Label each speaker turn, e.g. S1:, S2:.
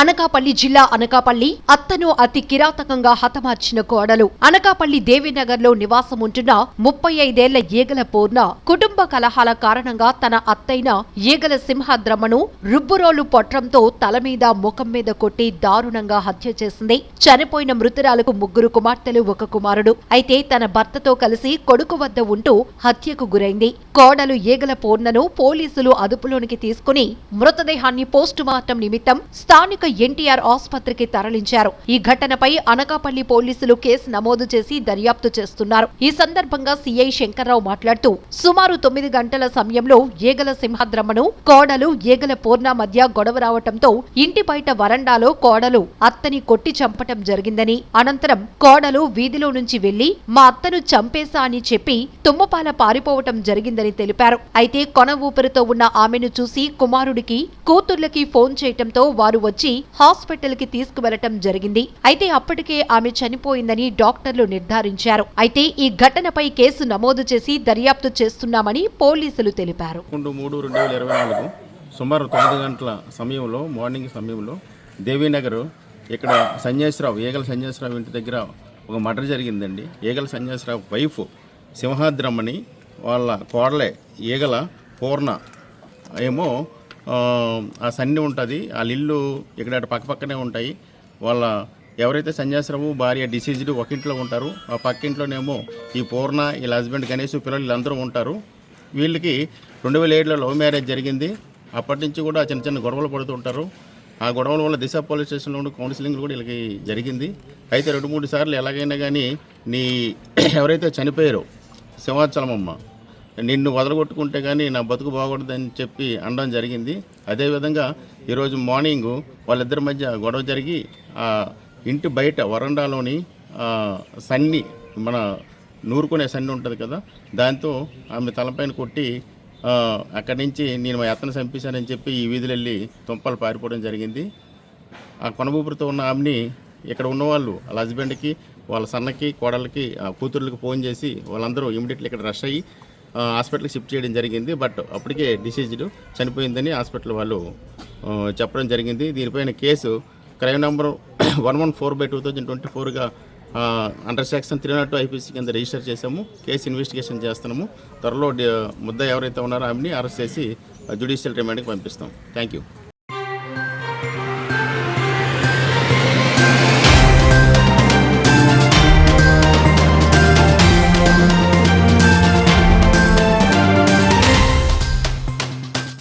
S1: అనకాపల్లి జిల్లా అనకాపల్లి అత్తను అతి కిరాతకంగా హతమార్చిన కోడలు. అనకాపల్లి దేవినగర్లో నివాసం ఉంటున్న ముప్పై ఐదేళ్ళ ఈగల పూర్ణ కుటుంబ కలహాల కారణంగా తన అత్తైన ఈగల సింహద్రమను రుబ్బురోలు పొట్రంతో తల మీద ముఖం మీద కొట్టి దారుణంగా హత్య చేసింది. చనిపోయిన మృతురాలకు ముగ్గురు కుమార్తెలు ఒక కుమారుడు. అయితే తన భర్తతో కలిసి కొడుకు వద్ద ఉంటూ హత్యకు గురైంది. కోడలు ఈగల పూర్ణను పోలీసులు అదుపులోనికి తీసుకుని మృతదేహాన్ని పోస్టుమార్టం నిమిత్తం స్థానిక ఎన్టీఆర్ ఆసుపత్రికి తరలించారు. ఈ ఘటనపై అనకాపల్లి పోలీసులు కేసు నమోదు చేసి దర్యాప్తు చేస్తున్నారు. ఈ సందర్భంగా సీఐ శంకర్రావు మాట్లాడుతూ సుమారు తొమ్మిది గంటల సమయంలో ఏగల సింహద్రమను కోడలు ఈగల పూర్ణ మధ్య గొడవ రావటంతో ఇంటి బయట వరండాలో కోడలు అత్తని కొట్టి చంపటం జరిగిందని అనంతరం కోడలు వీధిలో నుంచి వెళ్ళి మా అత్తను చంపేశా అని చెప్పి తుమ్మపాల పారిపోవటం జరిగిందని తెలిపారు. అయితే కొన ఊపిరితో ఉన్న ఆమెను చూసి కుమారుడికి కూతుర్లకి ఫోన్ చేయటంతో వారు వచ్చి హాస్పిటల్కి తీసుకువెళ్ళటం జరిగింది. అయితే అప్పటికే ఆమె చనిపోయిందని డాక్టర్లు నిర్ధారించారు. అయితే ఈ ఘటనపై కేసు నమోదు చేసి దర్యాప్తు చేస్తున్నామని పోలీసులు తెలిపారు.
S2: మూడు రెండు వేల ఇరవై నాలుగు సుమారు తొమ్మిది గంటల సమయంలో మార్నింగ్ సమయంలో దేవీనగర్ ఇక్కడ సంజయశ్రావు ఏగల సంజయశ్రావు ఇంటి దగ్గర ఒక మర్డర్ జరిగిందండి. ఏగల సంజయశ్రావు వైఫ్ సింహాద్రమ్మని వాళ్ళ కోడలే ఈగల పూర్ణ ఏమో ఆ, సన్ని ఉంటుంది. వాళ్ళ ఇల్లు ఇక్కడ అటు పక్క పక్కనే ఉంటాయి. వాళ్ళ ఎవరైతే సన్యాసరావు భార్య డిసీజ్డ్ ఒక ఇంట్లో ఉంటారు. ఆ పక్కింట్లోనేమో ఈ పూర్ణ వీళ్ళ హస్బెండ్ గణేష్ పిల్లలు వీళ్ళందరూ ఉంటారు. వీళ్ళకి రెండు వేల ఏడులో లవ్ మ్యారేజ్ జరిగింది. అప్పటి నుంచి కూడా చిన్న చిన్న గొడవలు పడుతుంటారు ఆ గొడవల వల్ల దిశ పోలీస్ స్టేషన్లో ఉండి కౌన్సిలింగ్ కూడా వీళ్ళకి జరిగింది. అయితే రెండు మూడు సార్లు ఎలాగైనా కానీ నీ ఎవరైతే చనిపోయారో సింహాచలమమ్మ నిన్ను వదలగొట్టుకుంటే కానీ నా బతుకు బాగూడదని చెప్పి అనడం జరిగింది. అదేవిధంగా ఈరోజు మార్నింగ్ వాళ్ళిద్దరి మధ్య గొడవ జరిగి ఆ ఇంటి బయట వరండాలోని సన్ని మన నూరుకునే సన్ని ఉంటుంది కదా దాంతో ఆమె తలపైన కొట్టి అక్కడి నుంచి నేను మా అత్తను చంపేశానని చెప్పి ఈ వీధులు వెళ్ళి తుంపలు పారిపోవడం జరిగింది. ఆ కొనబూపురితో ఉన్న ఆమెని ఇక్కడ ఉన్నవాళ్ళు వాళ్ళ హస్బెండ్కి వాళ్ళ సన్నకి కోడలకి ఆ కూతుర్లకి ఫోన్ చేసి వాళ్ళందరూ ఇమీడియట్లీ ఇక్కడ రష్ అయ్యి హాస్పిటల్కి షిఫ్ట్ చేయడం జరిగింది. బట్ అప్పటికే డిసీజ్డ్ చనిపోయిందని హాస్పిటల్ వాళ్ళు చెప్పడం జరిగింది. దీనిపైన case crime number one one four by two thousand twenty ఫోర్గా under section three not two IPC కింద రిజిస్టర్ చేసాము కేసు ఇన్వెస్టిగేషన్ చేస్తున్నాము. త్వరలో ముద్ద ఎవరైతే ఉన్నారో ఆమెని అరెస్ట్ చేసి జ్యుడిషియల్ రిమాండ్కి పంపిస్తాం. Thank you.